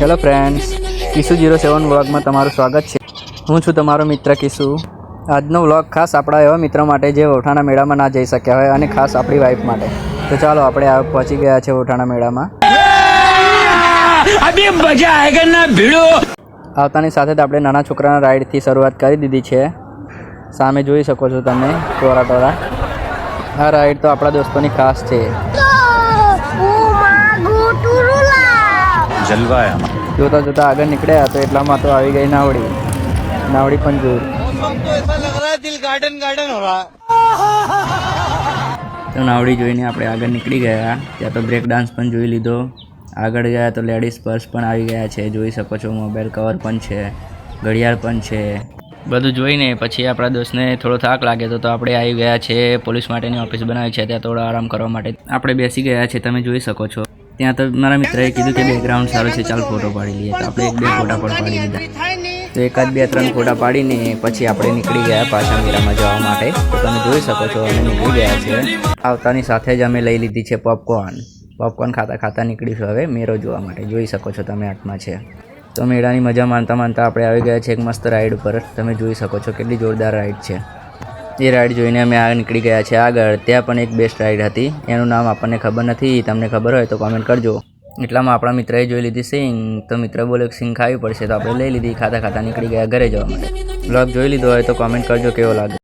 Hello friends Kisu zero seven વ્લોગમાં તમારું સ્વાગત છે. હું છું તમારો મિત્ર કિસુ. આજનો વ્લોગ ખાસ આપણા એવા મિત્રો માટે જે વોઠાણા મેળામાં ના જઈ શક્યા હોય અને ખાસ આપણી વાઈફ માટે. તો ચાલો આપણે પહોંચી ગયા છે ઓઠાણા મેળામાં. આવતાની સાથે જ આપણે નાના છોકરાના રાઈડથી શરૂઆત કરી દીધી છે. સામે જોઈ શકો છો તમે ટોરા ટોરા આ રાઈડ તો આપણા દોસ્તોની ખાસ છે. જલવા આમાં જોતા જોતા આગળ નીકળ્યા તો એટલામાં તો આવી ગઈ નાવડી. નાવડી પણ જોઈ તો નાવડી જોઈને આપણે આગળ નીકળી ગયા. ત્યાં તો બ્રેક ડાન્સ પણ જોઈ લીધો. આગળ ગયા તો લેડીઝ પર્સ પણ આવી ગયા છે. જોઈ શકો છો, મોબાઈલ કવર પણ છે, ઘડિયાળ પણ છે. બધું જોઈને પછી આપણા દોસ્તને થોડો થાક લાગે તો આપણે આવી ગયા છે. પોલીસ માટેની ઓફિસ બનાવી છે. ત્યાં થોડો આરામ કરવા માટે આપણે બેસી ગયા છે. તમે જોઈ શકો છો. ત્યાં તો મારા મિત્રએ કીધું કે બેકગ્રાઉન્ડ સારું છે ચાલ ફોટો પાડી લઈએ. તો આપણે એક બે ફોટા પણ પાડી લીધા. તો એકાદ બે ત્રણ ફોટા પાડીને પછી આપણે નીકળી ગયા પાછા મેળામાં જવા માટે. તો તમે જોઈ શકો છો અમે નીકળી ગયા છે આવતાની સાથે જ અમે લઈ લીધી છે પોપકોર્ન પોપકોર્ન ખાતા ખાતા નીકળીશું હવે મેળો જોવા માટે. જોઈ શકો છો તમે હાથમાં છે. તો મેળાની મજા માનતા માનતા આપણે આવી ગયા છે એક મસ્ત રાઈડ ઉપર. તમે જોઈ શકો છો કેટલી જોરદાર રાઈડ છે. એ રાઈડ જોઈને અમે આ નીકળી ગયા છે આગળ. ત્યાં પણ એક બેસ્ટ રાઈડ હતી. એનું નામ આપણને ખબર નથી. તમને ખબર હોય તો કોમેન્ટ કરજો. એટલામાં આપણા મિત્રએ જોઈ લીધી સિંગ. તો મિત્ર બોલે સિંગ ખાવી પડશે. તો આપણે લઈ લીધી. ખાતા ખાતા નીકળી ગયા. ઘરે જવા માટે બ્લોગ જોઈ લીધો હોય તો કોમેન્ટ કરજો કેવો લાગે